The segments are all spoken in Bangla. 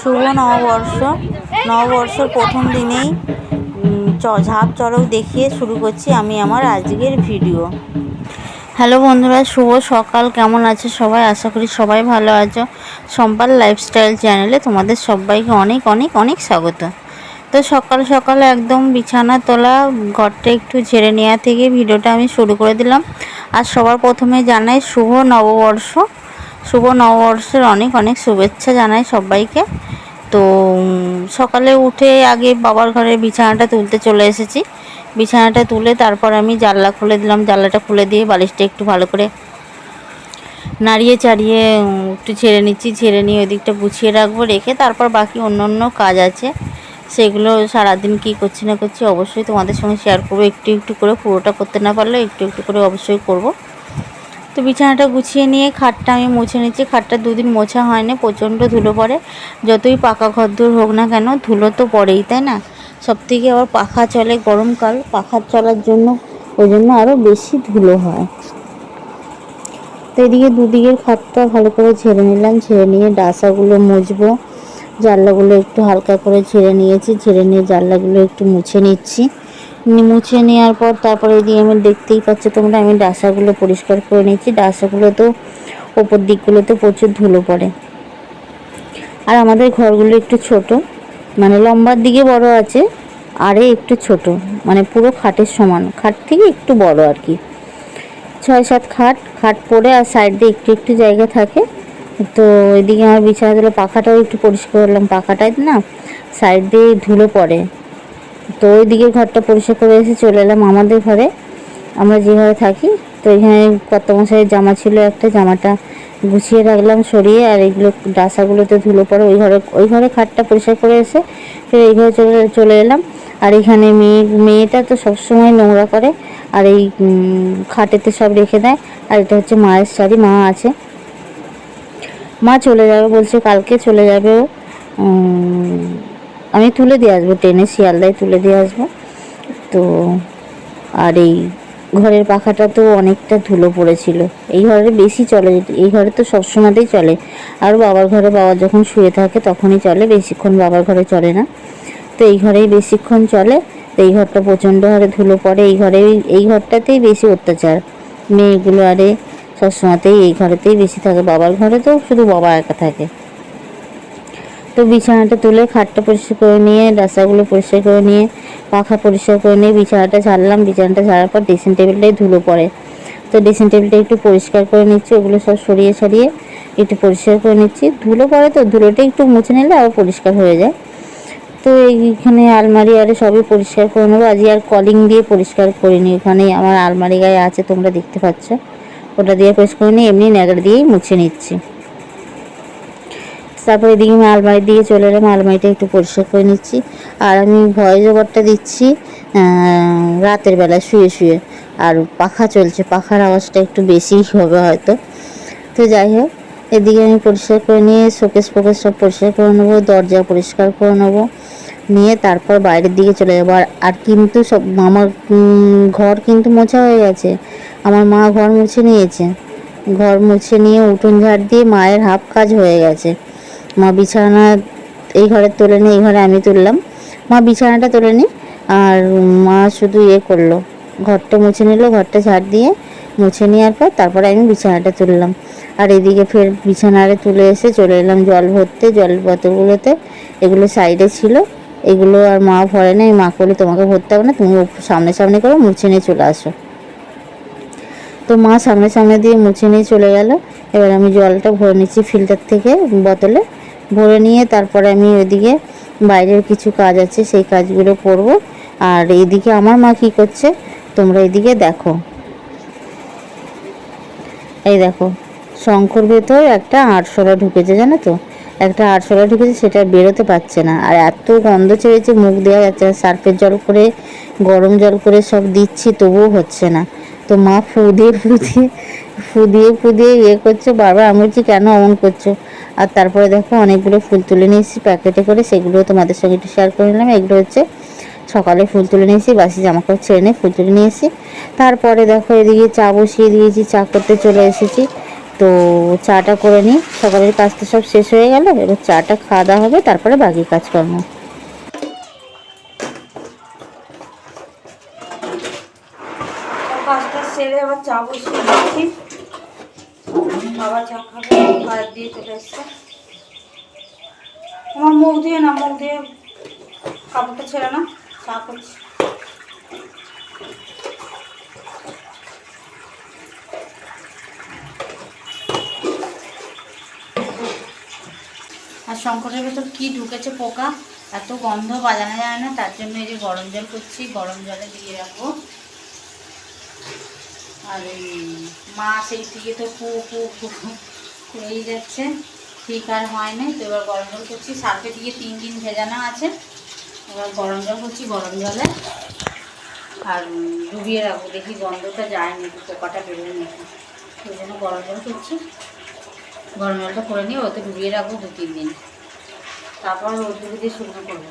শুভ নববর্ষ। নববর্ষর প্রথম দিনেই ঝাঁপ চড়ক দেখিয়ে শুরু করছি আমি আমার আজকের ভিডিও। হ্যালো বন্ধুরা, শুভ সকাল। কেমন আছে সবাই? আশা করি সবাই ভালো আছো। সম্পাল লাইফস্টাইল চ্যানেলে তোমাদের সবাইকে অনেক অনেক অনেক স্বাগত। তো সকাল সকাল একদম বিছানা তোলা, ঘরটা একটু ঝেড়ে নেওয়া থেকে ভিডিওটা আমি শুরু করে দিলাম। আর সবার প্রথমে জানাই শুভ নববর্ষ। শুভ নববর্ষের অনেক অনেক শুভেচ্ছা জানাই সবাইকে। তো সকালে উঠে আগে বাবার ঘরে বিছানাটা তুলতে চলে এসেছি। বিছানাটা তুলে তারপর আমি জানলা খুলে দিলাম। জানলাটা খুলে দিয়ে বালিশটা একটু ভালো করে নাড়িয়ে চাড়িয়ে একটু ছেড়ে নিচ্ছি। ছেড়ে নিয়ে ওই দিকটা গুছিয়ে রাখব, রেখে তারপর বাকি অন্য অন্য কাজ আছে। সেগুলো সারাদিন কী করছি না করছি অবশ্যই তোমাদের সঙ্গে শেয়ার করব। একটু একটু করে পুরোটা করতে না পারলেও একটু একটু করে অবশ্যই করব। তো বিছানাটা গুছিয়ে নিয়ে খাটটা আমি মুছে নিচ্ছি। খাটটা দুদিন মোছা হয়নি, প্রচণ্ড ধুলো পড়ে। যতই পাকা ঘর দূর হোক না কেন, ধুলো তো পড়েই, তাই না? সব থেকে আবার পাখা চলে গরমকাল, পাখা চলার জন্য ওই জন্য আরও বেশি ধুলো হয়। তো এদিকে দুদিকের খাটটা ভালো করে ঝেড়ে নিলাম, ঝেড়ে নিয়ে ডাসাগুলো মুছবো। জানলাগুলো একটু হালকা করে ঝেড়ে নিয়েছি, ঝেড়ে নিয়ে জানলাগুলো একটু মুছে নিচ্ছি। মুছে নেওয়ার পর তারপরে এদিকে আমি দেখতেই পাচ্ছ তোমরা, আমি ডাসাগুলো পরিষ্কার করে নিচ্ছি ডাসাগুলো তো ওপর দিকগুলোতে প্রচুর ধুলো পড়ে। আর আমাদের ঘরগুলো একটু ছোট মানে লম্বার দিকে বড় আছে, আরে একটু ছোট মানে পুরো খাটের সমান। খাট থেকে একটু বড় আর কি। ছয় সাত খাট খাট পড়ে আর সাইড দিয়ে একটু একটু জায়গা থাকে। তো এদিকে আমার বিছানা দিলে পাখাটাও একটু পরিষ্কার করলাম। পাখাটায় না সাইড দিয়ে ধুলো পড়ে। তো ওই দিকের ঘরটা পরিষ্কার করে এসে চলে এলাম আমাদের ঘরে। আমরা যেভাবে থাকি, তো এখানে কত মশাইয়ের জামা ছিল একটা, জামাটা গুছিয়ে রাখলাম, সরিয়ে, আর এইগুলো ডাসাগুলোতে ধুলো পড়ে ওই ঘরে ওই ঘরে খাটটা পরিষ্কার করে এসে ফের এই ঘরে চলে চলে এলাম। আর এখানে মেয়ে, মেয়েটা তো সবসময় নোংরা করে, আর এই খাটেতে সব রেখে দেয়, আর এটা হচ্ছে মায়ের শাড়ি, মা আছে। মা চলে যাবে বলছে, কালকে চলে যাবে ও। আমি তুলে দিয়ে আসব ট্রেনে শিয়ালদায় তুলে দিয়ে আসব। তো, আর এই ঘরের পাখাটা তো অনেকটা ধুলো পড়েছিল। এই ঘরে বেশি চলে এই ঘরে তো সবসময়তেই চলে। আর বাবার ঘরে বাবা যখন শুয়ে থাকে তখনই চলে, বেশিক্ষণ বাবার ঘরে চলে না। তো এই ঘরেই বেশিক্ষণ চলে, তো এই ঘরটা প্রচণ্ড হারে ধুলো পড়ে। এই ঘরে, এই ঘরটাতেই বেশি অত্যাচার। মেয়েগুলো আরে সবসময়তেই এই ঘরেতেই বেশি থাকে। বাবার ঘরে তো শুধু বাবা একা থাকে। তো বিছানাটা তুলে খাটটা পরিষ্কার করে নিয়ে ডাসাগুলো পরিষ্কার করে নিয়ে, পাখা পরিষ্কার করে নিয়ে বিছানাটা ঝাড়লাম বিছানাটা ঝাড়ার পর ড্রেসিং টেবিলটাই ধুলো পড়ে। তো ড্রেসিং টেবিলটা একটু পরিষ্কার করে নিচ্ছি, ওগুলো সব সরিয়ে সরিয়ে একটু পরিষ্কার করে নিচ্ছি। ধুলো পড়ে তো, ধুলোটা একটু মুছে নিলে আবার পরিষ্কার হয়ে যায়। তো এইখানে আলমারি আরে সবই পরিষ্কার করে নেব। আজকে আর কলিং দিয়ে পরিষ্কার করিনি। ওখানে আমার আলমারি গায়ে আছে, তোমরা দেখতে পাচ্ছ। ওটা দিয়ে পরিষ্কার করে নিয়ে এমনি ন্যাকড়া দিয়েই মুছে নিচ্ছি। তারপরে এদিকে আমি আলমারির দিকে চলে এলাম আলমারিটা একটু পরিষ্কার করে নিচ্ছি। আর আমি ভয়েস ওভারটা দিচ্ছি রাতের বেলা শুয়ে শুয়ে। আর পাখা চলছে, পাখার আওয়াজটা একটু বেশিই হবে হয়তো। তো যাই হোক, এদিকে আমি পরিষ্কার করে নিয়ে শোকেস ফোকেস সব পরিষ্কার করে নেব, দরজা পরিষ্কার করে নেব। নিয়ে তারপর বাইরের দিকে চলে যাব। আর আর কিন্তু সব, আমার ঘর কিন্তু মোছা হয়ে গেছে। আমার মা ঘর মুছে নিয়েছে। ঘর মুছে নিয়ে উঠোন ঝাড় দিয়ে মায়ের হাফ কাজ হয়ে গেছে। মা বিছানা এই ঘরে তুলে নি এই ঘরে আমি তুললাম। মা বিছানাটা তুলে নি, আর মা শুধু ইয়ে করল, ঘরটা মুছে নিল, ঘরটা ঝাড় দিয়ে মুছে নেওয়ার পর তারপরে আমি বিছানাটা তুললাম। আর এদিকে ফের বিছানারে তুলে এসে চলে এলাম জল ভরতে, জল বোতলগুলোতে। এগুলো সাইডে ছিল, এগুলো আর মা ভরে না মা করলে তোমাকে ভরতে হবে না, তুমি সামনে সামনে করে, মুছে নিয়ে চলে আসো। তো মা সামনে সামনে দিয়ে মুছে নিয়ে চলে গেল। এবার আমি জলটা ভরে নিচ্ছি ফিল্টার থেকে বোতলে। ভরে নিয়ে তারপরে আমি ওইদিকে বাইরের কিছু কাজ আছে, সেই কাজগুলো করব। আর এদিকে আমার মা কি করছে, তোমরা এদিকে দেখো। এই দেখো শঙ্কর ভেতর একটা আরশোলা ঢুকেছে, জানো তো? একটা আরশোলা ঢুকেছে, সেটা বেরোতে পারছে না। আর এত গন্ধ ছেড়েছে মুখ দেওয়া যাচ্ছে সার্ফের জল করে, গরম জল করে সব দিচ্ছি, তবুও হচ্ছে না। তো মা ফু দিয়ে ফু দিয়ে ফু দিয়ে ফু দিয়ে ইয়ে করছে, বারবার আমি বলছি, কেন অমন করছ? আর তারপরে দেখো অনেকগুলো ফুল তুলে নিয়েছি প্যাকেটে করে, সেগুলো তোমাদের সঙ্গে একটু শেয়ার করে নিলাম। এগুলো হচ্ছে সকালে ফুল তুলে নিয়েছি বাসি জামা কাপড় ছেড়ে নিয়ে ফুল তুলে নিয়েছি তারপরে দেখো এদিকে চা বসিয়ে দিয়েছি, চা করতে চলে এসেছি। তো চাটা করে নিই, সকালের কাজ তো সব শেষ হয়ে গেল, এবার চাটা খাওয়া দাওয়া হবে, তারপরে বাকি কাজকর্ম। চা বসিয়ে দিচ্ছি। বাবা চা খাবে কাজ দিয়ে চলে এসছে। আমার মুখ দিয়ে না, মুখ দিয়ে কাপড়টা ছেড়ে না, চা করছি। আর শঙ্করের ভেতর কি ঢুকেছে পোকা? এত গন্ধ বাজানো যায় না, তার জন্য এই যে গরম জল করছি, গরম জলে দিয়ে রাখব। আর এই মা সেই থেকে তো কু কু করেই যাচ্ছে। ঠিক আর হয় না তো এবার গরম জল করছি। সার্ফে দিয়ে তিন দিন ভেজানো আছে। এবার গরম জল করছি গরম জলে। আর ডুবিয়ে রাখব। দেখি গন্ধটা যায় নাকি পোকাটা বেরোয় নাকি। ওই জন্য গরম জল করছি। গরম জলটা করে নিয়ে ওতে ডুবিয়ে রাখব দু, তিন দিন। তারপর রোদ দিয়ে শুকনো করব।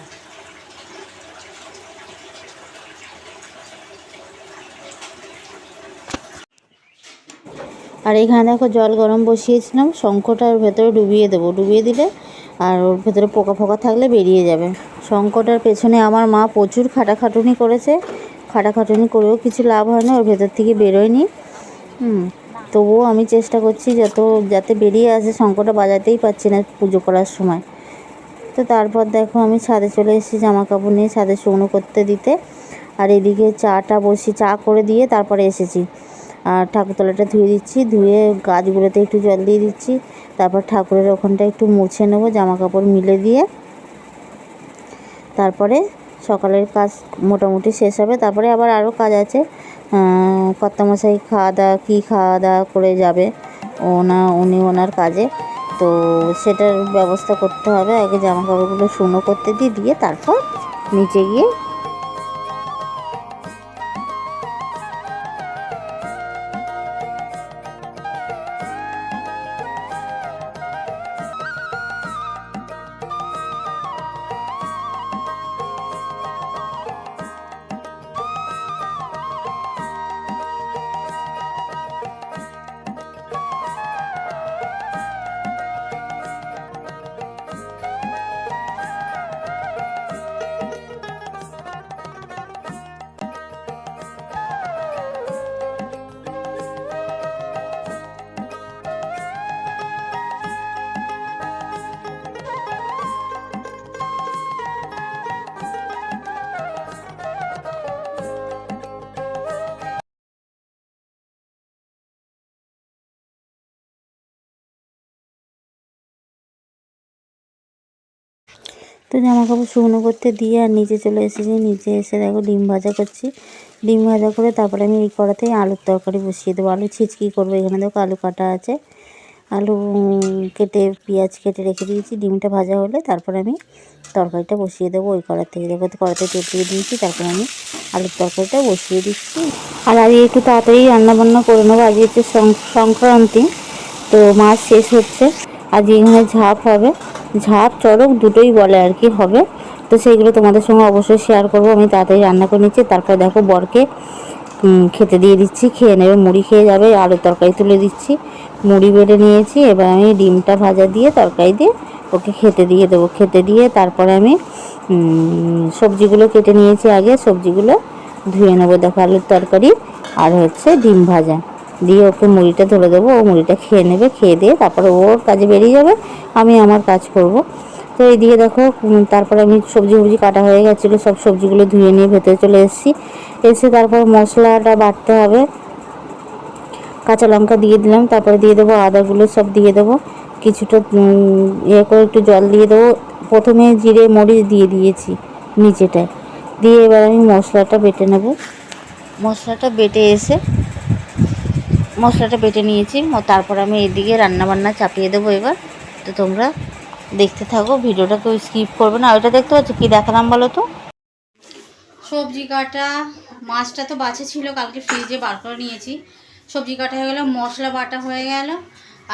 আর এখানে দেখো জল গরম বসিয়েছিলাম শঙ্কটা ওর ভেতরে ডুবিয়ে দেবো। ডুবিয়ে দিলে আর ওর ভেতরে পোকা ফোকা থাকলে বেরিয়ে যাবে। শঙ্কটার পেছনে আমার মা প্রচুর খাটাখাটুনি করেছে। খাটাখাটুনি করেও কিছু লাভ হয় না ওর ভেতর থেকে বেরোয়নি। হুম, তবুও আমি চেষ্টা করছি যত, যাতে বেরিয়ে আসে শঙ্কটা বাজাতেই পারছি না পুজো করার সময়। তো তারপর দেখো আমি ছাদে চলে এসেছি জামা কাপড় নিয়ে, ছাদে শুকনো করতে দিতে। আর এদিকে চাটা বসি চা করে দিয়ে তারপরে এসেছি। আর ঠাকুরতলাটা ধুয়ে দিচ্ছি। ধুয়ে গাছগুলোতে একটু জল দিয়ে দিচ্ছি। তারপর ঠাকুরের ওখানটা একটু মুছে নেব জামা কাপড় মিলে দিয়ে। তারপরে সকালের কাজ মোটামুটি শেষ হবে। তারপরে আবার আরও কাজ আছে। কর্তামশাই খাওয়া দাওয়া, কী খাওয়া দাওয়া করে যাবে? ওনা, উনি ওনার কাজে। তো সেটার ব্যবস্থা করতে হবে। আগে জামা কাপড়গুলো শুকনো করতে দিই দিয়ে তারপর নিচে গিয়ে জামা কাপড় শুকনো করতে দিয়ে আর নিচে চলে এসেছি। নিচে এসে দেখো ডিম ভাজা করছি। ডিম ভাজা করে তারপরে আমি এই কড়াতেই আলুর তরকারি বসিয়ে দেবো। আলু ছিচকি করব। এখানে দেখো আলু কাটা আছে। আলু কেটে, পেঁয়াজ কেটে রেখে দিয়েছি। ডিমটা ভাজা হলে তারপরে আমি তরকারিটা বসিয়ে দেবো ওই কড়া থেকে। দেখো কড়াতে তেল দিয়ে দিয়েছি। তারপরে আমি আলুর তরকারিটা বসিয়ে দিচ্ছি। আর আজকে একটু তাড়াতাড়ি রান্নাবান্না করে নেব। আজকে হচ্ছে সংক্রান্তি, তো মাছ শেষ হচ্ছে। আজকে এখানে ঝাঁপ হবে। ঝাঁপ, চড়ক দুটোই বলে আর কি হবে। তো সেইগুলো তোমাদের সঙ্গে অবশ্যই শেয়ার করব। আমি তাড়াতাড়ি রান্না করে নিচ্ছি। তারপর দেখো বরকে খেতে দিয়ে দিচ্ছি। খেয়ে নেবে, মুড়ি খেয়ে যাবে। আলুর তরকারি তুলে দিচ্ছি। মুড়ি বেড়ে নিয়েছি। এবার আমি ডিমটা ভাজা দিয়ে তরকারি দিয়ে ওকে খেতে দিয়ে দেবো। খেতে দিয়ে তারপরে আমি সবজিগুলো কেটে নিয়েছি আগে। সবজিগুলো ধুয়ে নেব। দেখো আলুর তরকারি আর হচ্ছে ডিম ভাজা। দিয়ে ওকে মুড়িটা ধরে দেবো, ও মুড়িটা খেয়ে নেবে, খেয়ে দিয়ে তারপরে ওর কাজে বেরিয়ে যাবে, আমি আমার কাজ করব। তো এইদিকে দেখো তারপরে আমি সবজি ফবজি কাটা হয়ে গেছিল, সব সবজিগুলো ধুয়ে নিয়ে ভেতরে চলে এসেছি। এসে তারপর মশলাটা বাটতে হবে। কাঁচা লঙ্কা দিয়ে দিলাম, তারপরে দিয়ে দেবো আদাগুলো সব দিয়ে দেবো। কিছুটা ইয়ে করে একটু জল দিয়ে দেবো। প্রথমে জিরে, মরিচ দিয়ে দিয়েছি নিচেটায়। দিয়ে এবার আমি মশলাটা বেটে নেব। মশলাটা বেটে এসে মশলাটা বেটে নিয়েছি। তারপর আমি এদিকে রান্নাবান্না চাপিয়ে দেবো এবার। তো তোমরা দেখতে থাকো, ভিডিওটা কেউ স্কিপ করবে না। ওইটা দেখতে পাচ্ছ, কী দেখালাম বলো তো? সবজি কাটা, মাছটা তো বাছে ছিল, কালকে ফ্রিজে বার করে নিয়েছি। সবজি কাটা হয়ে গেলো, মশলা বাটা হয়ে গেল।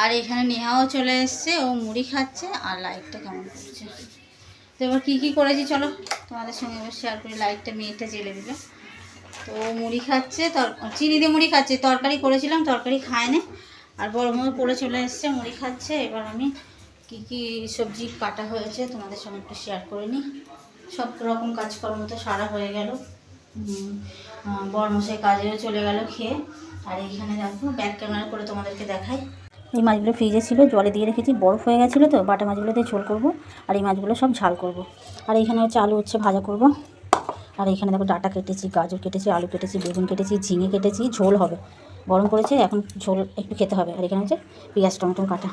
আর এখানে নেহাও চলে এসছে, ও মুড়ি খাচ্ছে, আর লাইটটা কেমন করছে। তো এবার কী কী করেছি চলো, তোমাদের সঙ্গে এবার শেয়ার করি। লাইটটা মেয়েটা জেলে দিলে তো মুড়ি খাচ্ছে, তর, চিনি দিয়ে মুড়ি খাচ্ছে। তরকারি করেছিলাম, তরকারি খায় না আর বড় মতো পড়ে চলে এসছে, মুড়ি খাচ্ছে। এবার আমি কি কি সবজি কাটা হয়েছে তোমাদের সঙ্গে একটু শেয়ার করে নিই। সব রকম কাজকর্ম তো সারা হয়ে গেল। বরমশাই কাজেও চলে গেল খেয়ে। আর এইখানে দেখো ব্যাক ক্যামেরা করে তোমাদেরকে দেখাই। এই মাছগুলো ফ্রিজে ছিল, জলে দিয়ে রেখেছি, বরফ হয়ে গেছিল তো, বাটা মাছগুলো দিয়ে ঝোল করব। আর এই মাছগুলো সব ঝাল করব। আর এইখানে হচ্ছে আলু হচ্ছে ভাজা করব। আর এখানে দেখো ডাটা কেটেছি, গাজর কেটেছি, আলু কেটেছি, বেগুন কেটেছি, ঝিঙে কেটেছি, ঝোল হবে। গরম করেছে, এখন ঝোল একটু খেতে হবে। আর এখানে হচ্ছে পেঁয়াজ টমেটো কাটা।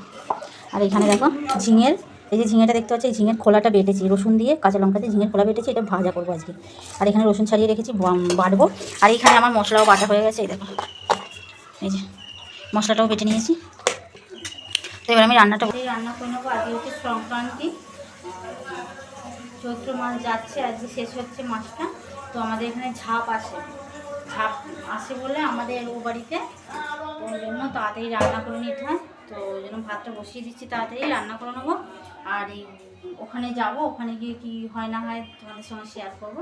আর এখানে দেখো ঝিঙের, এই যে ঝিঙেটা দেখতে পাচ্ছি ঝিঙের খোলাটা বেটেছি, রসুন দিয়ে কাঁচা লঙ্কা দিয়ে ঝিঙের খোলা বেটেছি, এটা ভাজা করব আজকে। আর এখানে রসুন ছাড়িয়ে রেখেছি বাটবো। আর এখানে আমার মশলাও বাটা হয়ে গেছে, এই দেখো। এই যে মশলাটাও বেটে নিয়েছি। তো এবার আমি রান্নাটা রান্না করে নেব, আজকে হচ্ছে সংক্রান্তি। চৈত্র মাস যাচ্ছে, আজকে শেষ হচ্ছে মাসটা, তো আমাদের এখানে ঝাপ আসে। ঝাপ আসে বলে আমাদের ও বাড়িতে ওই জন্য তাড়াতাড়ি রান্না করে নিতে হয়। তো ওই জন্য ভাতটা বসিয়ে দিচ্ছি, তাড়াতাড়ি রান্না করে নেব। আর এই ওখানে যাব, ওখানে গিয়ে কি হয় না হয় তোমাদের সঙ্গে শেয়ার করব।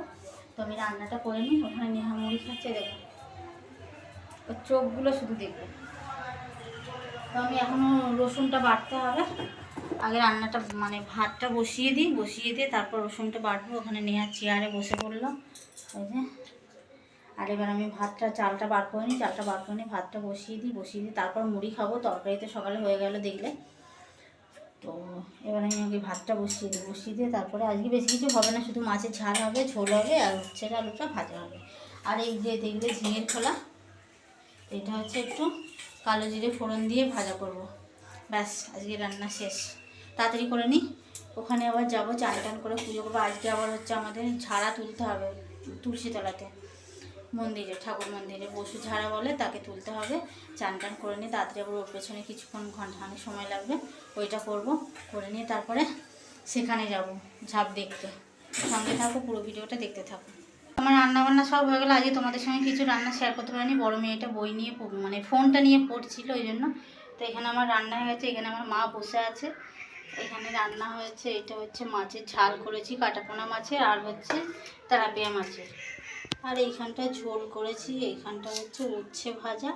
তো আমি রান্নাটা করে নিই, ওখানে নেহা মুড়ি খাচ্ছে, দেখো। ওর চোখগুলো শুধু দেখবে। তো আমি এখনও রসুনটা বাটতে হবে। আগে রান্নাটা মানে ভাতটা বসিয়ে দিই, বসিয়ে দিয়ে তারপর রসুনটা বাটবো, ওখানে নেওয়া চেয়ারে বসে পড়ল। ওই যে। আর এবার আমি ভাতটা, চালটা বার করে নিই, চালটা বার করে নিই ভাতটা বসিয়ে দিই বসিয়ে দিই তারপর মুড়ি খাব তরকারি তো সকালে হয়ে গেল দেখলে। তো এবার আমি আগে ভাতটা বসিয়ে দিই, বসিয়ে দিয়ে তারপরে আজকে বেশি কিছু হবে না, শুধু মাছের ঝাল হবে, ঝোল হবে, আর হচ্ছে আলুটা ভাজা হবে। আর এই যে দেখলে ঝিঙের খোলা, এটা হচ্ছে একটু কালো জিরে ফোড়ন দিয়ে ভাজা করব। ব্যাস, আজকে রান্না শেষ। তাড়াতাড়ি করে নিই ওখানে আবার যাব চান টান করে পুজো করব। আজকে আবার হচ্ছে আমাদের ঝাড়া তুলতে হবে তুলসীতলাতে, মন্দিরে, ঠাকুর মন্দিরে। বসু ঝাড়া বলে তাকে তুলতে হবে। চান টান করে নিয়ে তাড়াতাড়ি আবার ওর পেছনে কিছুক্ষণ ঘন্টাখানেক সময় লাগবে। ওইটা করব, করে নিয়ে তারপরে সেখানে যাব, ঝাঁপ দেখতে। সঙ্গে থাকো, পুরো ভিডিওটা দেখতে থাকো। আমার রান্না বান্না সব হয়ে গেলো। আজকে তোমাদের সঙ্গে কিছু রান্না শেয়ার করতে পারিনি। বড় মেয়েটা বই নিয়ে মানে ফোনটা নিয়ে পড়ছিল, ওই জন্য তো এখানে আমার রান্না হয়ে গেছে, এখানে আমার মা বসে আছে। এখানে রান্না হয়েছে, এটা হচ্ছে মাছের ঝাল করেছি, কাটাপোনা মাছের আর হচ্ছে তেলাপিয়া মাছের। আর এইখানটা ঝোল করেছি, এইখানটা হচ্ছে উচ্ছে ভাজা।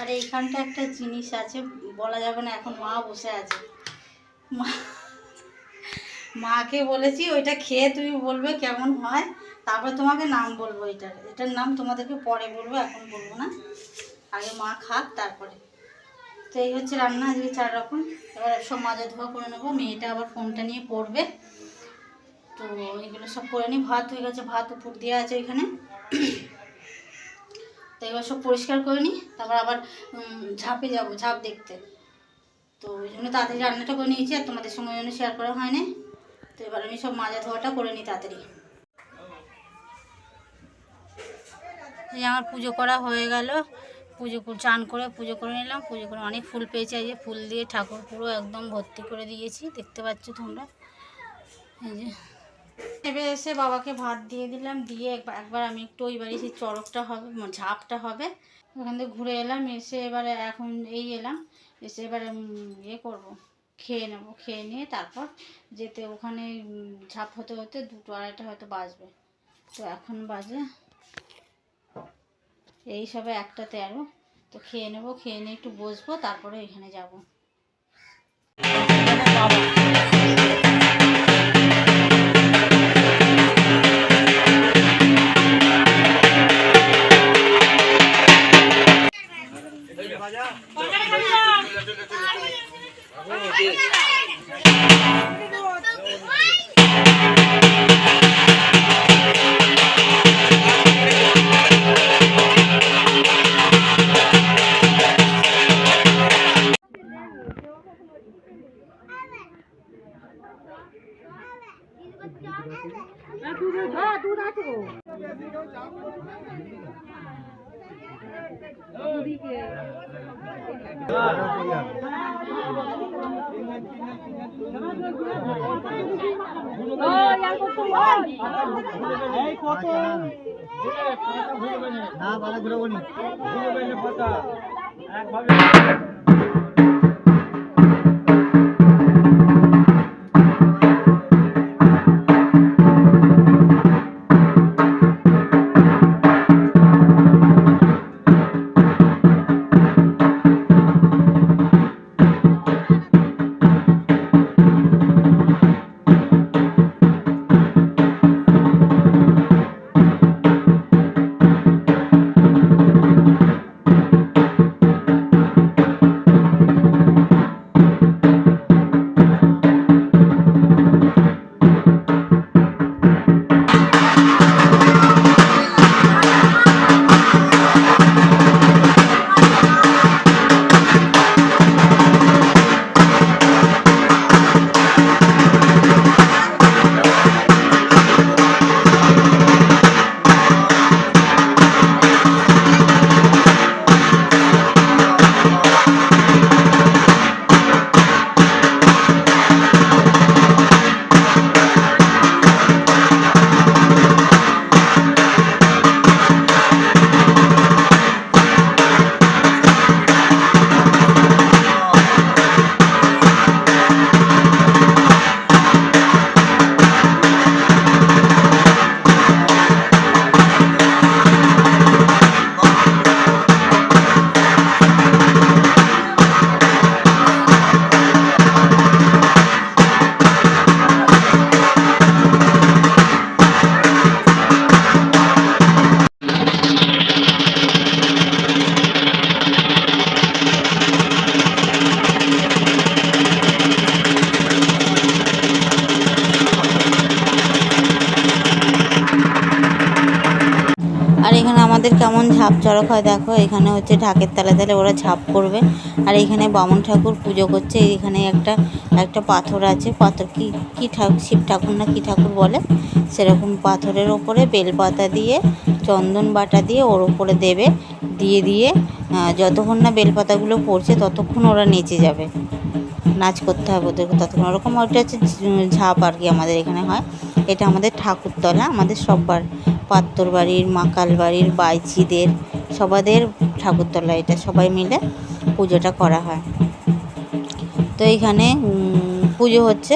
আর এইখানটা একটা জিনিস আছে, বলা যাবে না, এখন মা বসে আছে। মা, মাকে বলেছি, ওইটা খেয়ে তুমি বলবে কেমন হয়? তারপর তোমাকে নাম বলব এটার। এটার নাম তোমাদেরকে পরে বলব, এখন বলব না। আগে মা খাক, তারপরে। তো এই হচ্ছে রান্না, আজকে চার রকম। এবার সব মাজা ধোয়া করে নেব। মেয়েটা আবার ফোনটা নিয়ে পড়বে। তো এগুলো সব করে নিই ভাত হয়ে গেছে, ভাত উপর দেওয়া আছে এখানে। তো এবার সব পরিষ্কার করে নিই তারপর আবার ঝাঁপে যাব, ঝাঁপ দেখতে। তো ওই জন্য তাড়াতাড়ি রান্নাটা করে নিয়েছি, আর তোমাদের ওই জন্য শেয়ার করা হয়নি তো এবার আমি সব মাজা ধোয়াটা করে নিই তাড়াতাড়ি। এই আমার পুজো করা হয়ে গেল। পুজো চান করে পুজো করে নিলাম। পুজো করে অনেক ফুল পেয়েছি আজকে ফুল দিয়ে ঠাকুর পুরো একদম ভর্তি করে দিয়েছি, দেখতে পাচ্ছ তোমরা। এই যে। এবার এসে বাবাকে ভাত দিয়ে দিলাম, দিয়ে একবার আমি একটু ওই বাড়ি সেই চড়কটা হবে মানে ঝাপটা হবে। ওখান থেকে ঘুরে এলাম, এসে এবারে এখন এই এলাম, এসে এবারে ইয়ে করব, খেয়ে নেব, খেয়ে নিয়ে তারপর যেতে ওখানে ঝাপ হতে হতে দুটো আড়াইটা হয়তো বাজবে। তো এখন বাজে এই সবে একটা তেরো তো খেয়ে নেব খেয়ে নিয়ে একটু বসবো তারপরে এখানে যাব। না বালা ঘুরবো নি। আমাদের চড়ক হয়, দেখো, এখানে হচ্ছে ঢাকের তালে তালে ওরা ঝাঁপ করবে। আর এখানে বামুন ঠাকুর পুজো করছে এখানে একটা একটা পাথর আছে, পাথর কি কি ঠাকুর শিব ঠাকুর না কি ঠাকুর বলে? সেরকম পাথরের ওপরে বেলপাতা দিয়ে, চন্দন বাটা দিয়ে ওর ওপরে দেবে, দিয়ে দিয়ে যতক্ষণ না বেলপাতাগুলো পড়ছে ততক্ষণ ওরা নেচে যাবে। নাচ করতে হবে ওদেরকে, ততক্ষণ ওরকম ওইটা হচ্ছে ঝাঁপ আর কি আমাদের এখানে হয়। এটা আমাদের ঠাকুরতলা, আমাদের সব্বার পাত্তর বাড়ির মাকাল বাড়ির বাইচিদের, সবাদের ঠাকুরতলা এটা। সবাই মিলে পুজোটা করা হয়। তো এইখানে পুজো হচ্ছে,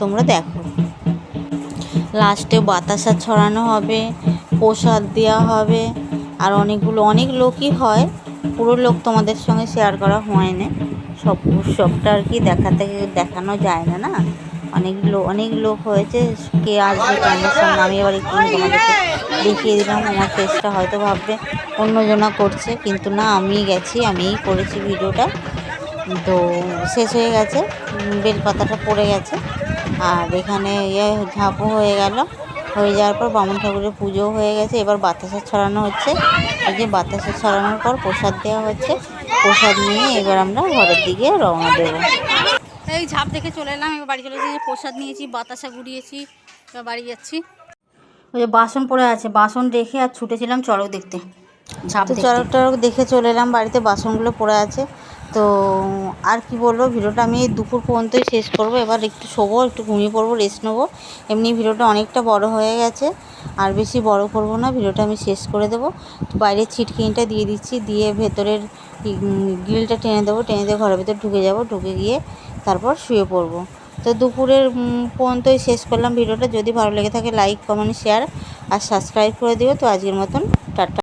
তোমরা দেখো। লাস্টে বাতাসা ছড়ানো হবে, প্রসাদ দেওয়া হবে, আর অনেকগুলো, অনেক লোকই হয়। পুরো লোক তোমাদের সঙ্গে শেয়ার করা হয় না সব উৎসবটা আর কি দেখাতে, দেখানো যায় না না? অনেক লোক অনেক লোক হয়েছে কে আসবে তোমাদের সঙ্গে আমি এবার একটু তোমাদেরকে দেখিয়ে দিলাম আমার ফেসটা হয়তো ভাববে অন্যজনা করছে, কিন্তু না, আমি গেছি, আমিই করেছি ভিডিওটা। তো শেষ হয়ে গেছে বেলপাতাটা পড়ে গেছে। আর এখানে ইয়ে ঝাঁপও হয়ে গেল। হয়ে যাওয়ার পর বামুন ঠাকুরের পুজো হয়ে গেছে। এবার বাতাসা ছড়ানো হচ্ছে। এই যে বাতাসা ছড়ানোর পর প্রসাদ দেওয়া হচ্ছে। প্রসাদ নিয়ে এবার আমরা ঘরের দিকে রওনা দেবো। এই ঝাঁপ দেখে চলে এলাম এবার বাড়ি চলে এসেছি প্রসাদ নিয়েছি বাতাসা গুড়িয়েছি এবার বাড়ি যাচ্ছি। ওই যে বাসন পড়ে আছে বাসন রেখে আর ছুটেছিলাম চড়ক দেখতে। ঝাঁপ চড়ক টড়ক দেখে চলে এলাম বাড়িতে বাসনগুলো পড়ে আছে। তো আর কি বলব ভিডিওটা আমি দুপুর পর্যন্তই শেষ করব এবার একটু শোবো একটু ঘুমিয়ে পড়ব রেস্ট নেব। এমনি ভিডিওটা অনেকটা বড় হয়ে গেছে আর বেশি বড় করব না ভিডিওটা আমি শেষ করে দেবো। বাইরের ছিটকিনিটা দিয়ে দিচ্ছি দিয়ে ভেতরের গ্রিলটা টেনে দেবো টেনে দিয়ে ঘরের ভেতর ঢুকে যাব ঢুকে গিয়ে তারপর শুয়ে পড়ব। তো দুপুরের পর্যন্তই শেষ করলাম ভিডিওটা। যদি ভালো লেগে থাকে লাইক কমেন্ট শেয়ার আর সাবস্ক্রাইব করে দিও। তো আজকের মতন, টাটা।